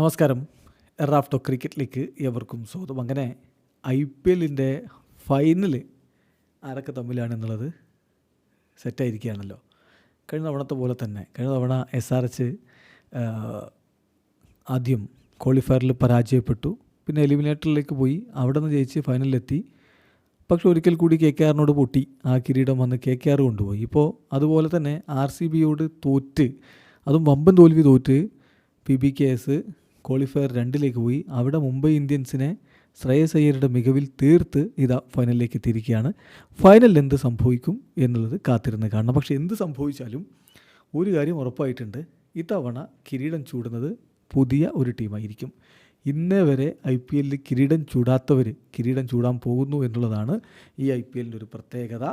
നമസ്കാരം. എറാഫ്റ്റോ ക്രിക്കറ്റിലേക്ക് എവർക്കും സ്വാഗതം. അങ്ങനെ ഐ പി എല്ലിന്റെ ഫൈനൽ ആരൊക്കെ തമ്മിലാണെന്നുള്ളത് സെറ്റായിരിക്കുകയാണല്ലോ. കഴിഞ്ഞ തവണത്തെ പോലെ തന്നെ കഴിഞ്ഞ തവണ എസ് ആർ എച്ച് ആദ്യം ക്വാളിഫയറിൽ പരാജയപ്പെട്ടു. പിന്നെ എലിമിനേറ്ററിലേക്ക് പോയി. അവിടെ നിന്ന് ജയിച്ച് ഫൈനലിലെത്തി. പക്ഷെ ഒരിക്കൽ കൂടി കെ കെ ആറിനോട് പൊട്ടി. ആ കിരീടം വന്ന് കെ കെ ആർ കൊണ്ടുപോയി. ഇപ്പോൾ അതുപോലെ തന്നെ ആർ സി ബിയോട് തോറ്റ് അതും വമ്പൻ തോൽവി തോറ്റ് P B K S qualifier രണ്ടിലേക്ക് പോയി. അവിടെ മുംബൈ ഇന്ത്യൻസിനെ ശ്രേയസ് അയ്യരുടെ മികവിൽ തീർത്ത് ഇതാ ഫൈനലിലേക്ക് എത്തിയിരിക്കുകയാണ്. ഫൈനലിൽ എന്ത് സംഭവിക്കും എന്നുള്ളത് കാത്തിരുന്ന് കാണണം. പക്ഷേ എന്ത് സംഭവിച്ചാലും ഒരു കാര്യം ഉറപ്പായിട്ടുണ്ട്. ഇത്തവണ കിരീടം ചൂടുന്നത് പുതിയ ഒരു ടീമായിരിക്കും. ഇന്നേ വരെ ഐ പി എല്ലിൽ കിരീടം ചൂടാത്തവർ കിരീടം ചൂടാൻ പോകുന്നു എന്നുള്ളതാണ് ഈ ഐ പി എല്ലിന്റെ ഒരു പ്രത്യേകത.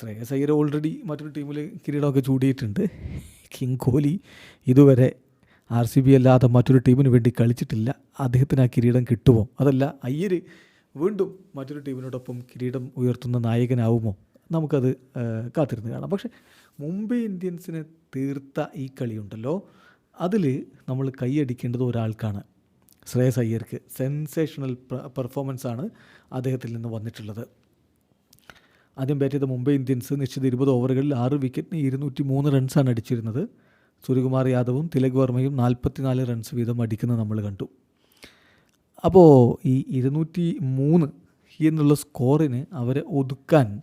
ശ്രേയസ് അയ്യർ ഓൾറെഡി മറ്റൊരു ടീമിൽ കിരീടമൊക്കെ ചൂടിയിട്ടുണ്ട്. കിങ് കോഹ്ലി ഇതുവരെ ആർ സി ബി അല്ലാതെ മറ്റൊരു ടീമിന് വേണ്ടി കളിച്ചിട്ടില്ല. അദ്ദേഹത്തിന് ആ കിരീടം കിട്ടുമോ? അതല്ല അയ്യർ വീണ്ടും മറ്റൊരു ടീമിനോടൊപ്പം കിരീടം ഉയർത്തുന്ന നായകനാവുമോ? നമുക്കത് കാത്തിരുന്ന് കാണാം. പക്ഷേ മുംബൈ ഇന്ത്യൻസിനെ തീർത്ത ഈ കളിയുണ്ടല്ലോ. അതിൽ നമ്മൾ കൈയടിക്കേണ്ടത് ഒരാൾക്കാണ്. ശ്രേയസ് അയ്യർക്ക് സെൻസേഷണൽ പെർഫോമൻസ് ആണ് അദ്ദേഹത്തിൽ നിന്ന് വന്നിട്ടുള്ളത്. ആദ്യം ബാറ്റ് ചെയ്ത മുംബൈ ഇന്ത്യൻസ് നിശ്ചിത ഇരുപത് ഓവറുകളിൽ ആറ് വിക്കറ്റിന് ഇരുന്നൂറ്റി മൂന്ന് റൺസാണ് അടിച്ചിരുന്നത്. സൂര്യകുമാർ യാദവും തിലക് വർമ്മയും നാൽപ്പത്തിനാല് റൺസ് വീതം അടിക്കുന്നത് നമ്മൾ കണ്ടു. അപ്പോൾ ഈ ഇരുന്നൂറ്റി മൂന്ന് എന്നുള്ള സ്കോറിന് അവരെ ഒതുക്കാൻ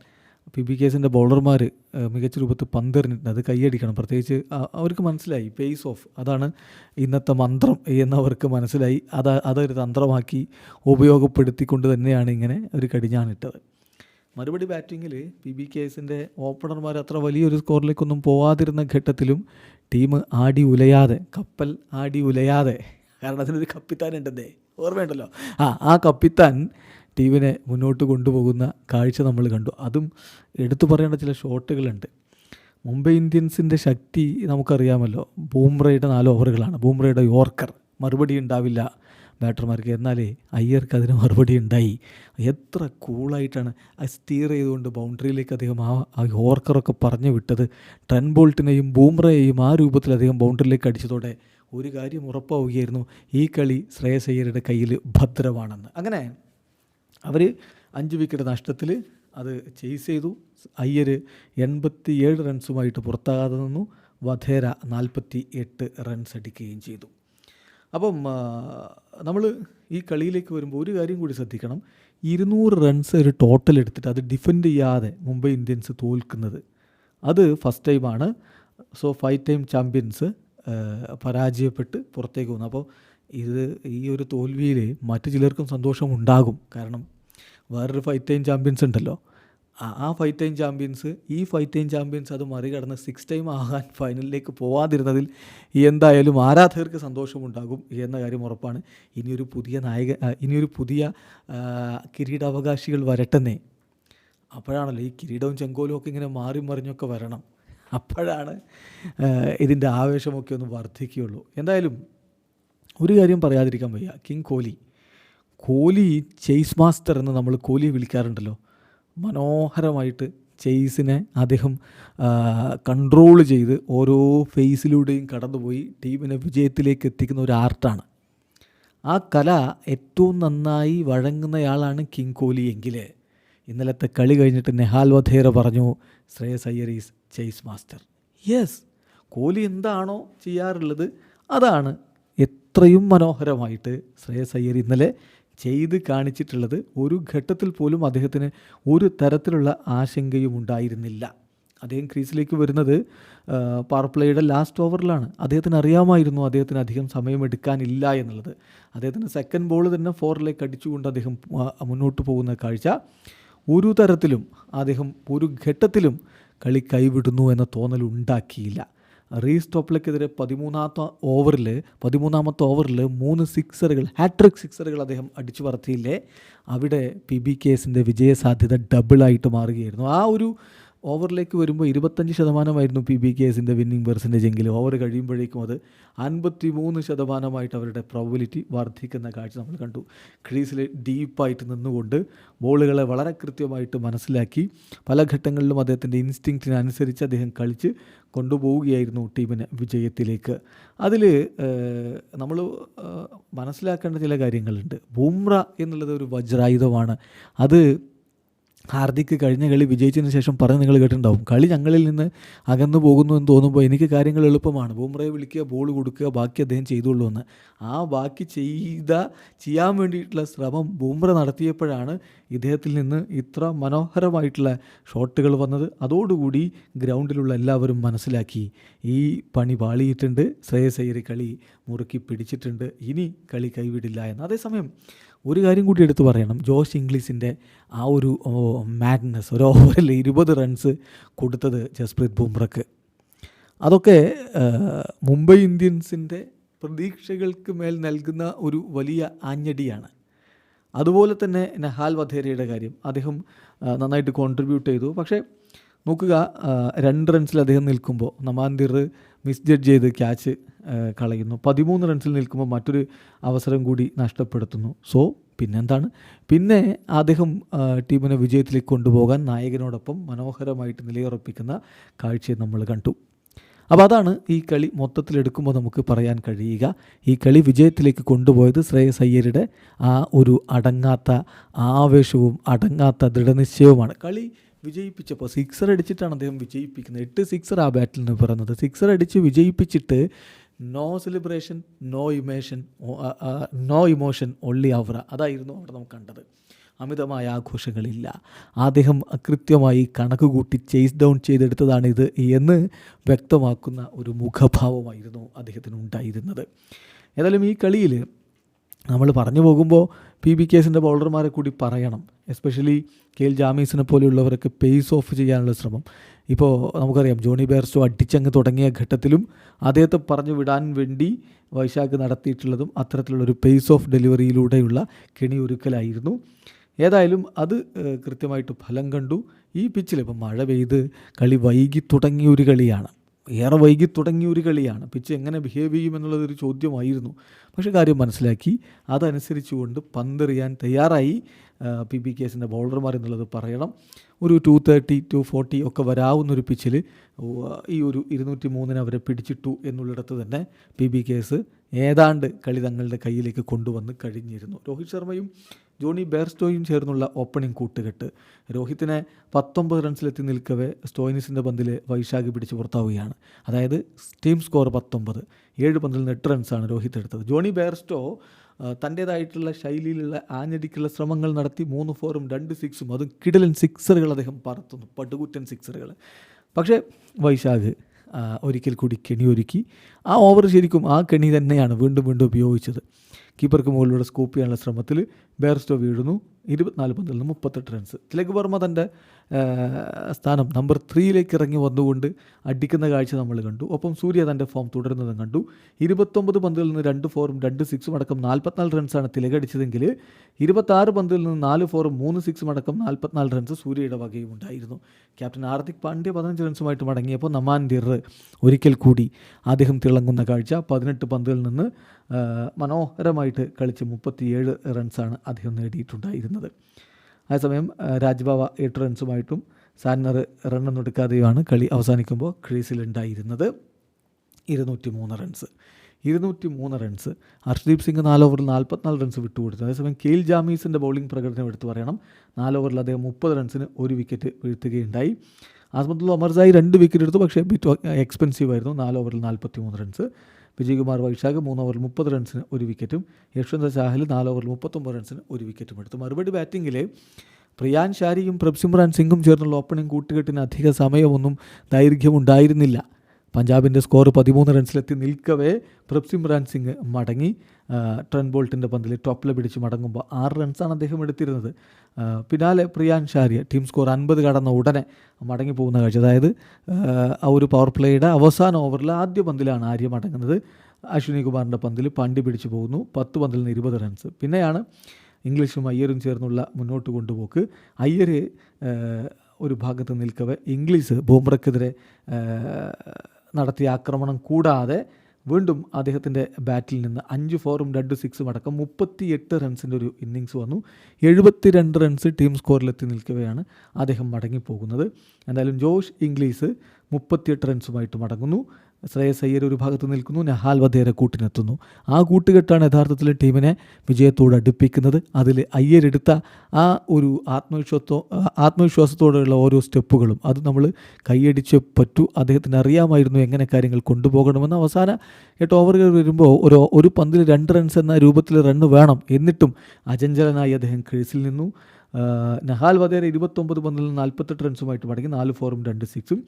പി ബി കേസിന്റെ ബൗളർമാർ മികച്ച രൂപത്തിൽ പന്തെറിഞ്ഞിട്ടുണ്ട്. അത് കൈയടിക്കണം. പ്രത്യേകിച്ച് അവർക്ക് മനസ്സിലായി. പേസ് ഓഫ് അതാണ് ഇന്നത്തെ മന്ത്രം എന്നവർക്ക് മനസ്സിലായി. അത് അതൊരു തന്ത്രമാക്കി ഉപയോഗപ്പെടുത്തിക്കൊണ്ട് തന്നെയാണ് ഇങ്ങനെ ഒരു കടിഞ്ഞാണിട്ടത്. മറുപടി ബാറ്റിങ്ങിൽ പി ബി കെ എസിന്റെ ഓപ്പണർമാർ അത്ര വലിയൊരു സ്കോറിലേക്കൊന്നും പോവാതിരുന്ന ഘട്ടത്തിലും ടീം ആടി ഉലയാതെ കപ്പൽ ആടി ഉലയാതെ കാരണം അതിനൊരു കപ്പിത്താൻ ഉണ്ടെന്നേ ഓർമ്മയുണ്ടല്ലോ. ആ ആ കപ്പിത്താൻ ടീമിനെ മുന്നോട്ട് കൊണ്ടുപോകുന്ന കാഴ്ച നമ്മൾ കണ്ടു. അതും എടുത്തു പറയേണ്ട ചില ഷോട്ടുകളുണ്ട്. മുംബൈ ഇന്ത്യൻസിന്റെ ശക്തി നമുക്കറിയാമല്ലോ. ബൂംറയുടെ നാല് ഓവറുകളാണ്. ബൂംറയുടെ യോർക്കർ മറുപടി ഉണ്ടാവില്ല. ബാറ്റർമാർക്ക് എന്നാലേ അയ്യർക്ക് അതിന് മറുപടി ഉണ്ടായി. എത്ര കൂളായിട്ടാണ് സ്റ്റീർ ചെയ്തുകൊണ്ട് ബൗണ്ടറിയിലേക്ക് അദ്ദേഹം ആ ഓർക്കറൊക്കെ പറഞ്ഞു വിട്ടത്. ട്രെൻ ബോൾട്ടിനെയും ബൂംറയെയും ആ രൂപത്തിൽ അദ്ദേഹം ബൗണ്ടറിയിലേക്ക് അടിച്ചതോടെ ഒരു കാര്യം ഉറപ്പാവുകയായിരുന്നു. ഈ കളി ശ്രേയസ് അയ്യരുടെ കയ്യിൽ ഭദ്രമാണെന്ന്. അങ്ങനെ അവർ അഞ്ച് വിക്കറ്റ് നഷ്ടത്തിൽ അത് ചേസ് ചെയ്തു. അയ്യർ എൺപത്തി ഏഴ് റൺസുമായിട്ട് പുറത്താകാതെ നിന്നു. വധേര നാൽപ്പത്തി എട്ട് റൺസ് അടിക്കുകയും ചെയ്തു. അപ്പം നമ്മൾ ഈ കളിയിലേക്ക് വരുമ്പോൾ ഒരു കാര്യം കൂടി ശ്രദ്ധിക്കണം. ഇരുന്നൂറ് റൺസ് ഒരു ടോട്ടൽ എടുത്തിട്ട് അത് ഡിഫെൻഡ് ചെയ്യാതെ മുംബൈ ഇന്ത്യൻസ് തോൽക്കുന്നത്. അത് ഫസ്റ്റ് ടൈമാണ് സോ ഫൈവ് ടൈം ചാമ്പ്യൻസ് പരാജയപ്പെട്ട് പുറത്തേക്ക് പോകുന്നു അപ്പോൾ ഇത് ഈ ഒരു തോൽവിയിൽ മറ്റു ചിലർക്കും സന്തോഷമുണ്ടാകും. കാരണം വേറൊരു ഫൈവ് ടൈം ചാമ്പ്യൻസ് ഉണ്ടല്ലോ. ആ ഫൈവ് ടൈം ചാമ്പ്യൻസ് ഈ ഫൈവ് ടൈം ചാമ്പ്യൻസ് അത് മറികടന്ന് സിക്സ് ടൈം ആകാൻ ഫൈനലിലേക്ക് പോവാതിരുന്നതിൽ എന്തായാലും ആരാധകർക്ക് സന്തോഷമുണ്ടാകും എന്ന കാര്യം ഉറപ്പാണ്. ഇനിയൊരു പുതിയ നായക ഇനിയൊരു പുതിയ കിരീടാവകാശികൾ വരട്ടെന്നേ. അപ്പോഴാണല്ലോ ഈ കിരീടവും ചെങ്കോലും ഒക്കെ ഇങ്ങനെ മാറി മറിഞ്ഞൊക്കെ വരണം. അപ്പോഴാണ് ഇതിന്റെ ആവേശമൊക്കെ ഒന്ന് വർദ്ധിക്കുകയുള്ളൂ. എന്തായാലും ഒരു കാര്യം പറയാതിരിക്കാൻ വയ്യ. King Kohli. Kohli chase master എന്ന് നമ്മൾ കോഹ്ലിയെ വിളിക്കാറുണ്ടല്ലോ. മനോഹരമായിട്ട് ചേസിനെ അദ്ദേഹം കൺട്രോൾ ചെയ്ത് ഓരോ ഫേസിലൂടെയും കടന്നുപോയി ടീമിനെ വിജയത്തിലേക്ക് എത്തിക്കുന്ന ഒരു ആർട്ടാണ്. ആ കല ഏറ്റവും നന്നായി വഴങ്ങുന്നയാളാണ് കിങ് കോലി എങ്കിൽ ഇന്നലത്തെ കളി കഴിഞ്ഞിട്ട് നെഹാൽ വധേര പറഞ്ഞു Shreyas Iyer is chase master. Yes Kohli എന്താണോ ചെയ്യാറുള്ളത് അതാണ്. എത്രയും മനോഹരമായിട്ട് ശ്രേയസ് അയ്യർ ഇന്നലെ ചെയ്ത് കാണിച്ചിട്ടുള്ളത് ഒരു ഘട്ടത്തിൽ പോലും അദ്ദേഹത്തിന് ഒരു തരത്തിലുള്ള ആശങ്കയും ഉണ്ടായിരുന്നില്ല. അദ്ദേഹം ക്രീസിലേക്ക് വരുന്നത് പവർ പ്ലേയുടെ ലാസ്റ്റ് ഓവറിലാണ് അദ്ദേഹത്തിന് അറിയാമായിരുന്നു അദ്ദേഹത്തിന് അധികം സമയമെടുക്കാനില്ല എന്നുള്ളത്. അദ്ദേഹത്തിന് സെക്കൻഡ് ബോൾ തന്നെ ഫോറിലേക്ക് അടിച്ചുകൊണ്ട് അദ്ദേഹം മുന്നോട്ട് പോകുന്ന കാഴ്ച ഒരു തരത്തിലും അദ്ദേഹം ഒരു ഘട്ടത്തിലും കളി കൈവിടുന്നു എന്ന തോന്നൽ ഉണ്ടാക്കിയില്ല റീസ് ടോപ്പിലേക്കെതിരെ പതിമൂന്നാമത്തെ ഓവറിൽ പതിമൂന്നാമത്തെ ഓവറിൽ മൂന്ന് സിക്സറുകൾ ഹാട്രിക് സിക്സറുകൾ അദ്ദേഹം അടിച്ചു പറത്തിയില്ലേ? അവിടെ പി ബി കെ എസിന്റെ വിജയസാധ്യത ഡബിളായിട്ട് മാറുകയായിരുന്നു. ആ ഒരു ഓവറിലേക്ക് വരുമ്പോൾ ഇരുപത്തഞ്ച് ശതമാനമായിരുന്നു പി ബി കെ എസിന്റെ വിന്നിംഗ് പെർസെന്റേജ് എങ്കിലും. ഓവർ കഴിയുമ്പോഴേക്കും അത് അൻപത്തി മൂന്ന് ശതമാനമായിട്ട് അവരുടെ പ്രോബിലിറ്റി വർദ്ധിക്കുന്ന കാഴ്ച നമ്മൾ കണ്ടു. ക്രീസിൽ ഡീപ്പായിട്ട് നിന്നുകൊണ്ട് ബോളുകളെ വളരെ കൃത്യമായിട്ട് മനസ്സിലാക്കി. പല ഘട്ടങ്ങളിലും അദ്ദേഹത്തിന്റെ ഇൻസ്റ്റിങ്ക്റ്റിനനുസരിച്ച് അദ്ദേഹം കളിച്ച് കൊണ്ടുപോവുകയായിരുന്നു ടീമിനെ വിജയത്തിലേക്ക്. അതിൽ നമ്മൾ മനസ്സിലാക്കേണ്ട ചില കാര്യങ്ങളുണ്ട്. ബൂമ്ര എന്നുള്ളത് ഒരു വജ്രായുധമാണ്. അത് ഹാർദിക് കഴിഞ്ഞ കളി വിജയിച്ചതിന് ശേഷം പറഞ്ഞ് നിങ്ങൾ കേട്ടിട്ടുണ്ടാവും. കളി ഞങ്ങളിൽ നിന്ന് അകന്നു പോകുന്നു എന്ന് തോന്നുമ്പോൾ എനിക്ക് കാര്യങ്ങൾ എളുപ്പമാണ്. ബുംറയെ വിളിക്കുക ബോൾ കൊടുക്കുക ബാക്കി അദ്ദേഹം ചെയ്തുള്ളൂ എന്ന്. ആ ബാക്കി ചെയ്ത ചെയ്യാൻ വേണ്ടിയിട്ടുള്ള ശ്രമം ബൂമ്ര നടത്തിയപ്പോഴാണ് ഇദ്ദേഹത്തിൽ നിന്ന് ഇത്ര മനോഹരമായിട്ടുള്ള ഷോട്ടുകൾ വന്നത്. അതോടുകൂടി ഗ്രൗണ്ടിലുള്ള എല്ലാവരും മനസ്സിലാക്കി. ഈ പണി പാളിയിട്ടുണ്ട്. ശ്രേയസൈരി കളി മുറുക്കി പിടിച്ചിട്ടുണ്ട്. ഇനി കളി കൈവിടില്ല എന്ന്. അതേസമയം ഒരു കാര്യം കൂടി എടുത്തു പറയണം. ജോഷ് ഇംഗ്ലീഷിന്റെ ആ ഒരു മാഡ്നസ് ഒരു ഓവറിൽ ഇരുപത് റൺസ് കൊടുത്തത് ജസ്പ്രീത് ബുംറക്ക്. അതൊക്കെ മുംബൈ ഇന്ത്യൻസിന്റെ പ്രതീക്ഷകൾക്ക് മേൽ നൽകുന്ന ഒരു വലിയ ആഞ്ഞടിയാണ്. അതുപോലെ തന്നെ നഹാൽ വധേരയുടെ കാര്യം അദ്ദേഹം നന്നായിട്ട് കോൺട്രിബ്യൂട്ട് ചെയ്തു. പക്ഷേ നോക്കുക. രണ്ട് റൺസിൽ അദ്ദേഹം നിൽക്കുമ്പോൾ നമാന്തിർ മിസ്ജഡ്ജ് ചെയ്ത് ക്യാച്ച് കളയുന്നു. പതിമൂന്ന് റൺസിൽ നിൽക്കുമ്പോൾ മറ്റൊരു അവസരം കൂടി നഷ്ടപ്പെടുത്തുന്നു. സോ പിന്നെന്താണ്? പിന്നെ അദ്ദേഹം ടീമിനെ വിജയത്തിലേക്ക് കൊണ്ടുപോകാൻ നായകനോടൊപ്പം മനോഹരമായിട്ട് നിലയുറപ്പിക്കുന്ന കാഴ്ചയെ നമ്മൾ കണ്ടു. അപ്പോൾ അതാണ് ഈ കളി മൊത്തത്തിലെടുക്കുമ്പോൾ നമുക്ക് പറയാൻ കഴിയുക. ഈ കളി വിജയത്തിലേക്ക് കൊണ്ടുപോയത് ശ്രേയസ് അയ്യരുടെ ആ ഒരു അടങ്ങാത്ത ആവേശവും അടങ്ങാത്ത ദൃഢനിശ്ചയവുമാണ്. കളി വിജയിപ്പിച്ചപ്പോൾ സിക്സർ അടിച്ചിട്ടാണ് അദ്ദേഹം വിജയിപ്പിക്കുന്നത്. എട്ട് സിക്സർ ആ ബാറ്റിൽ നിന്ന് പിറന്നത്. സിക്സർ അടിച്ച് വിജയിപ്പിച്ചിട്ട് no celebration no emotion no emotion only aura. അതായിരുന്നു അവിടെ നമുക്ക് കണ്ടത്. അമിതമായ ആഘോഷങ്ങളില്ല. അദ്ദേഹം അകൃത്യമായി കണക്ക് കൂട്ടി ചേസ് ഡൗൺ ചെയ്തെടുത്തതാണിത് എന്ന് വ്യക്തമാക്കുന്ന ഒരു മുഖഭാവമായിരുന്നു അദ്ദേഹത്തിന് ഉണ്ടായിരുന്നത് ഏതായാലും ഈ കളിയിൽ നമ്മൾ പറഞ്ഞു പോകുമ്പോൾ പി ബി കേസിന്റെ ബൗളർമാരെ കൂടി പറയണം. എസ്പെഷ്യലി കെ എൽ ജാമീസിനെ പോലെയുള്ളവരൊക്കെ പേസ് ഓഫ് ചെയ്യാനുള്ള ശ്രമം. ഇപ്പോൾ നമുക്കറിയാം ജോണി ബെയർസ്റ്റോ അടിച്ചങ്ങ് തുടങ്ങിയ ഘട്ടത്തിലും അദ്ദേഹത്തെ പറഞ്ഞു വിടാൻ വേണ്ടി വൈശാഖ് നടത്തിയിട്ടുള്ളതും അത്തരത്തിലുള്ളൊരു പേസ് ഓഫ് ഡെലിവറിയിലൂടെയുള്ള കെണിയൊരുക്കലായിരുന്നു ഏതായാലും അത് കൃത്യമായിട്ട് ഫലം കണ്ടു. ഈ പിച്ചിൽ ഇപ്പം മഴ പെയ്ത് കളി വൈകി തുടങ്ങിയ ഒരു കളിയാണ്. ഏറെ വൈകി തുടങ്ങിയ ഒരു കളിയാണ്. പിച്ച് എങ്ങനെ ബിഹേവ് ചെയ്യുമെന്നുള്ളതൊരു ചോദ്യമായിരുന്നു. പക്ഷേ കാര്യം മനസ്സിലാക്കി. അതനുസരിച്ചുകൊണ്ട് പന്തെറിയാൻ തയ്യാറായി. പി ബി കേസിന്റെ ബൗളർമാർ എന്നുള്ളത് പറയണം. ഒരു ടു തേർട്ടി ടു ഫോർട്ടി ഒക്കെ വരാവുന്നൊരു പിച്ചിൽ ഈ ഒരു ഇരുന്നൂറ്റി മൂന്നിന് അവരെ പിടിച്ചിട്ടു എന്നുള്ളിടത്ത് തന്നെ പി ബി കേസ് ഏതാണ്ട് കളി തങ്ങളുടെ കയ്യിലേക്ക് കൊണ്ടുവന്ന് കഴിഞ്ഞിരുന്നു. രോഹിത് ശർമ്മയും ജോണി ബെയർസ്റ്റോയും ചേർന്നുള്ള ഓപ്പണിംഗ് കൂട്ടുകെട്ട് രോഹിത്തിനെ പത്തൊമ്പത് റൺസിലെത്തി നിൽക്കവേ സ്റ്റോയിനിസിന്റെ പന്തിൽ വൈശാഖി പിടിച്ച് പുറത്താവുകയാണ്. അതായത് ടീം സ്കോർ പത്തൊമ്പത് ഏഴ് പന്തിൽ നിന്ന് എട്ട് റൺസാണ് രോഹിത് എടുത്തത്. ജോണി ബെയർസ്റ്റോ തന്റേതായിട്ടുള്ള ശൈലിയിലുള്ള ആഞ്ഞടിക്കുള്ള ശ്രമങ്ങൾ നടത്തി മൂന്ന് ഫോറും രണ്ട് സിക്സും അതും കിടലൻ സിക്സറുകൾ അദ്ദേഹം പറത്തുന്നു പടുകുറ്റൻ സിക്സറുകൾ പക്ഷേ വൈശാഖ് ഒരിക്കൽ കൂടി കെണി ഒരുക്കി ആ ഓവർ ശരിക്കും ആ കെണി തന്നെയാണ് വീണ്ടും വീണ്ടും ഉപയോഗിച്ചത്. കീപ്പർക്ക് മുകളിലൂടെ സ്കൂപ്പ് ചെയ്യാനുള്ള ശ്രമത്തിൽ ബെയർസ്റ്റോ വീഴുന്നു. ഇരുപത്തിനാല് പന്തിൽ നിന്ന് മുപ്പത്തെട്ട് റൺസ് തിലക് വർമ്മ തന്റെ സ്ഥാനം നമ്പർ ത്രീയിലേക്ക് ഇറങ്ങി വന്നുകൊണ്ട് അടിക്കുന്ന കാഴ്ച നമ്മൾ കണ്ടു. ഒപ്പം സൂര്യ തന്റെ ഫോം തുടരുന്നതും കണ്ടു. ഇരുപത്തൊമ്പത് പന്തിൽ നിന്ന് രണ്ട് ഫോറും രണ്ട് സിക്സും അടക്കം നാൽപ്പത്തിനാല് റൺസാണ് തിലകടിച്ചതെങ്കിൽ ഇരുപത്താറ് പന്തിൽ നിന്ന് നാല് ഫോറും മൂന്ന് സിക്സും അടക്കം നാൽപ്പത്തിനാല് റൺസ് സൂര്യയുടെ വകയും ഉണ്ടായിരുന്നു. ക്യാപ്റ്റൻ ഹാർദിക് പാണ്ഡ്യ പതിനഞ്ച് റൺസുമായിട്ട് മടങ്ങിയപ്പോൾ നമാൻ ദിർ ഒരിക്കൽ കൂടി അദ്ദേഹം തിളങ്ങുന്ന കാഴ്ച പതിനെട്ട് പന്തിൽ നിന്ന് മനോഹരമായിട്ട് കളിച്ച് മുപ്പത്തിയേഴ് റൺസാണ് അദ്ദേഹം നേടിയിട്ടുണ്ടായിരുന്നത്. അതേസമയം രാജ്ബാവ എട്ട് റൺസുമായിട്ടും സാന്നർ റണ്ണൊന്നും എടുക്കാതെയുമാണ് കളി അവസാനിക്കുമ്പോൾ ക്രീസിലുണ്ടായിരുന്നത്. ഇരുന്നൂറ്റി മൂന്ന് റൺസ്. ഇരുന്നൂറ്റി മൂന്ന് റൺസ്. ഹർഷ്ദീപ് സിംഗ് നാല് ഓവറിൽ നാൽപ്പത്തിനാല് റൺസ് വിട്ടുകൊടുത്തു. അതേസമയം കെയിൽ ജാമീസിന്റെ ബൗളിംഗ് പ്രകടനം എടുത്തു പറയണം. നാല് ഓവറിൽ അദ്ദേഹം മുപ്പത് റൺസിന് ഒരു വിക്കറ്റ് വീഴ്ത്തുകയുണ്ടായി. ആസ്മത്തുള്ള അമർസായി രണ്ട് വിക്കറ്റ് എടുത്തു പക്ഷേ ബിറ്റ് എക്സ്പെൻസീവ് ആയിരുന്നു. നാല് ഓവറിൽ നാൽപ്പത്തി മൂന്ന് റൺസ്. വിജയകുമാർ വൈശാഖ് മൂന്ന് ഓവറിൽ മുപ്പത് റൺസിന് ഒരു വിക്കറ്റും യശ്വന്ത് ചാഹൽ നാല് ഓവറിൽ മുപ്പത്തൊമ്പത് റൺസിന് ഒരു വിക്കറ്റും എടുത്തു. മറുപടി ബാറ്റിങ്ങിൽ പ്രിയാൻ ഷാരിയും പ്രഭ്സിമ്രാൻ സിംഗും ചേർന്നുള്ള ഓപ്പണിംഗ് കൂട്ടുകെട്ടിന് അധിക സമയമൊന്നും ദൈർഘ്യമുണ്ടായിരുന്നില്ല. പഞ്ചാബിന്റെ സ്കോർ പതിമൂന്ന് റൺസിലെത്തി നിൽക്കവേ പ്രഭ്സിമ്രാൻ സിംഗ് മടങ്ങി. ട്രെൻ ബോൾട്ടിന്റെ പന്തിൽ ടോപ്പിലെ പിടിച്ച് മടങ്ങുമ്പോൾ ആറ് റൺസാണ് അദ്ദേഹം എടുത്തിരുന്നത്. പിന്നാലെ പ്രിയാൻ ഷാരിയ ടീം സ്കോർ അൻപത് കടന്ന ഉടനെ മടങ്ങി പോകുന്ന കാഴ്ച. അതായത് ആ, ഒരു പവർ പ്ലേയുടെ അവസാന ഓവറിൽ ആദ്യ പന്തിലാണ് ആര്യ മടങ്ങുന്നത്. അശ്വിനി കുമാറിന്റെ പന്തിൽ പണ്ടി പിടിച്ചു പോകുന്നു. പത്ത് പന്തിൽ നിന്ന് ഇരുപത് റൺസ് പിന്നെയാണ് ഇംഗ്ലീഷും അയ്യരും ചേർന്നുള്ള മുന്നോട്ട് കൊണ്ടുപോക്ക്. അയ്യർ ഒരു ഭാഗത്ത് നിൽക്കവേ ഇംഗ്ലീഷ് ബൂംറയ്ക്കെതിരെ ആ, നടത്തിയ ആക്രമണം കൂടാതെ വീണ്ടും അദ്ദേഹത്തിന്റെ ബാറ്റിൽ നിന്ന് അഞ്ച് ഫോറും രണ്ട് സിക്സും അടക്കം മുപ്പത്തിയെട്ട് റൺസിന്റെ ഒരു ഇന്നിങ്സ് വന്നു. എഴുപത്തി രണ്ട് റൺസ് ടീം സ്കോറിലെത്തി നിൽക്കവെയാണ് അദ്ദേഹം മടങ്ങിപ്പോകുന്നത്. എന്തായാലും ജോഷ് ഇംഗ്ലീസ് മുപ്പത്തിയെട്ട് റൺസുമായിട്ട് മടങ്ങുന്നു. ശ്രേയസ് അയ്യർ ഒരു ഭാഗത്ത് നിൽക്കുന്നു നഹാൽ വധേര കൂട്ടിനെത്തുന്നു. ആ കൂട്ടുകെട്ടാണ് യഥാർത്ഥത്തിൽ ടീമിനെ വിജയത്തോട് അടുപ്പിക്കുന്നത്. അതിൽ അയ്യരെടുത്ത ആ ഒരു ആത്മവിശ്വാസത്തോ ആത്മവിശ്വാസത്തോടെയുള്ള ഓരോ സ്റ്റെപ്പുകളും അത് നമ്മൾ കൈയടിച്ച് പറ്റൂ. അദ്ദേഹത്തിന് അറിയാമായിരുന്നു എങ്ങനെ കാര്യങ്ങൾ കൊണ്ടുപോകണമെന്ന്. അവസാന എട്ട് ഓവറുകൾ വരുമ്പോൾ ഒരു ഒരു പന്തിൽ രണ്ട് റൺസ് എന്ന രൂപത്തിൽ റണ്ണ് വേണം. എന്നിട്ടും അചഞ്ചലനായി അദ്ദേഹം ക്രീസിൽ നിന്നു. നഹാൽ വധേര ഇരുപത്തൊമ്പത് പന്തിൽ നാൽപ്പത്തെട്ട് റൺസുമായിട്ട് മടങ്ങി നാല് ഫോറും രണ്ട് സിക്സും.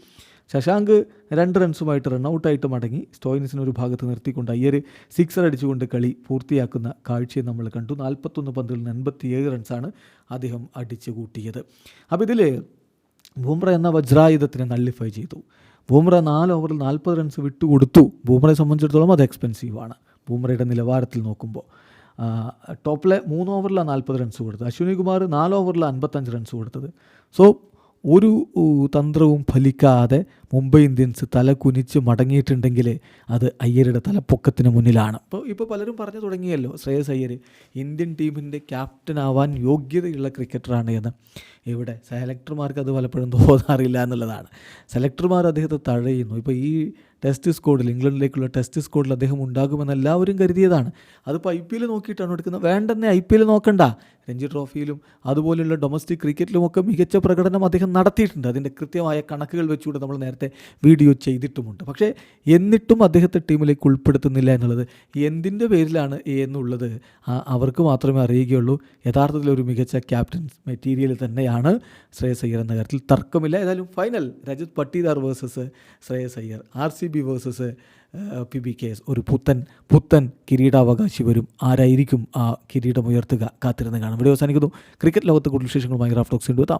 ശശാങ്ക് രണ്ട് റൺസുമായിട്ട് റണ്ണൗട്ടായിട്ട് മടങ്ങി. സ്റ്റോയിനിസിന് ഒരു ഭാഗത്ത് നിർത്തിക്കൊണ്ട് അയ്യർ സിക്സർ അടിച്ചുകൊണ്ട് കളി പൂർത്തിയാക്കുന്ന കാഴ്ചയെ നമ്മൾ കണ്ടു. നാൽപ്പത്തൊന്ന് പന്തിൽ നിന്ന് എൺപത്തിയേഴ് റൺസാണ് അദ്ദേഹം അടിച്ചു കൂട്ടിയത് അപ്പോൾ ഇതിൽ ബൂമ്ര എന്ന വജ്രായുധത്തിനെ നള്ളിഫൈ ചെയ്തു. ബൂമ്ര നാല് ഓവറിൽ നാൽപ്പത് റൺസ് വിട്ടുകൊടുത്തു. ബൂമ്രയെ സംബന്ധിച്ചിടത്തോളം അത് എക്സ്പെൻസീവാണ്. ബൂമ്രയുടെ നിലവാരത്തിൽ നോക്കുമ്പോൾ ടോപ്പിലെ മൂന്ന് ഓവറിലാണ് നാൽപ്പത് റൺസ് കൊടുത്തത്. അശ്വിനി കുമാർ നാല് ഓവറിൽ അൻപത്തഞ്ച് റൺസ് കൊടുത്തത്. സോ ഒരു തന്ത്രവും ഫലിക്കാതെ മുംബൈ ഇന്ത്യൻസ് തല കുനിച്ച് മടങ്ങിയിട്ടുണ്ടെങ്കിൽ അത് അയ്യരുടെ തലപ്പൊക്കത്തിന് മുന്നിലാണ്. ഇപ്പോൾ ഇപ്പോൾ പലരും പറഞ്ഞു തുടങ്ങിയല്ലോ ശ്രേയസ് അയ്യർ ഇന്ത്യൻ ടീമിന്റെ ക്യാപ്റ്റനാവാൻ യോഗ്യതയുള്ള ക്രിക്കറ്ററാണ് എന്ന്. ഇവിടെ സെലക്ടർമാർക്ക് അത് പലപ്പോഴും തോന്നാറില്ല എന്നുള്ളതാണ്. സെലക്ടർമാർ അദ്ദേഹത്തെ തഴയുന്നു. ഇപ്പോൾ ഈ ടെസ്റ്റ് സ്കോഡിൽ ഇംഗ്ലണ്ടിലേക്കുള്ള ടെസ്റ്റ് സ്കോഡിൽ അദ്ദേഹം ഉണ്ടാകുമെന്ന് എല്ലാവരും കരുതിയതാണ്. അതിപ്പോൾ ഐ പി എൽ നോക്കിയിട്ടാണ് എടുക്കുന്നത്? വേണ്ടെന്നേ ഐ പി എൽ നോക്കണ്ട. രഞ്ജി ട്രോഫിയിലും അതുപോലെയുള്ള ഡൊമസ്റ്റിക് ക്രിക്കറ്റിലുമൊക്കെ മികച്ച പ്രകടനം അദ്ദേഹം നടത്തിയിട്ടുണ്ട്. അതിന്റെ കൃത്യമായ കണക്കുകൾ വെച്ചുകൊണ്ട് നമ്മൾ നേരത്തെ വീഡിയോ ചെയ്തിട്ടുമുണ്ട്. പക്ഷേ എന്നിട്ടും അദ്ദേഹത്തെ ടീമിലേക്ക് ഉൾപ്പെടുത്തുന്നില്ല എന്നുള്ളത് എന്തിന്റെ പേരിലാണ് എന്നുള്ളത് അവർക്ക് മാത്രമേ അറിയുകയുള്ളൂ. യഥാർത്ഥത്തിൽ ഒരു മികച്ച ക്യാപ്റ്റൻ മെറ്റീരിയൽ തന്നെയാണ് ശ്രേയസ് അയ്യർ എന്ന കാര്യത്തിൽ തർക്കമില്ല. ഏതായാലും final Rajat Patidar versus Shreyas Iyer. R C B versus P B K S ഒരു പുത്തൻ പുത്തൻ കിരീടാവകാശി വരും. ആരായിരിക്കും ആ കിരീടം ഉയർത്തുക? കാത്തിരുന്ന് കാണാം. ഇവിടെ അവസാനിക്കുന്നു. ക്രിക്കറ്റ് ലോകത്ത് കൂടുതൽ വിശേഷങ്ങളുമായി റാഫ്റ്റോക്സ് കൊണ്ടുവെത്താം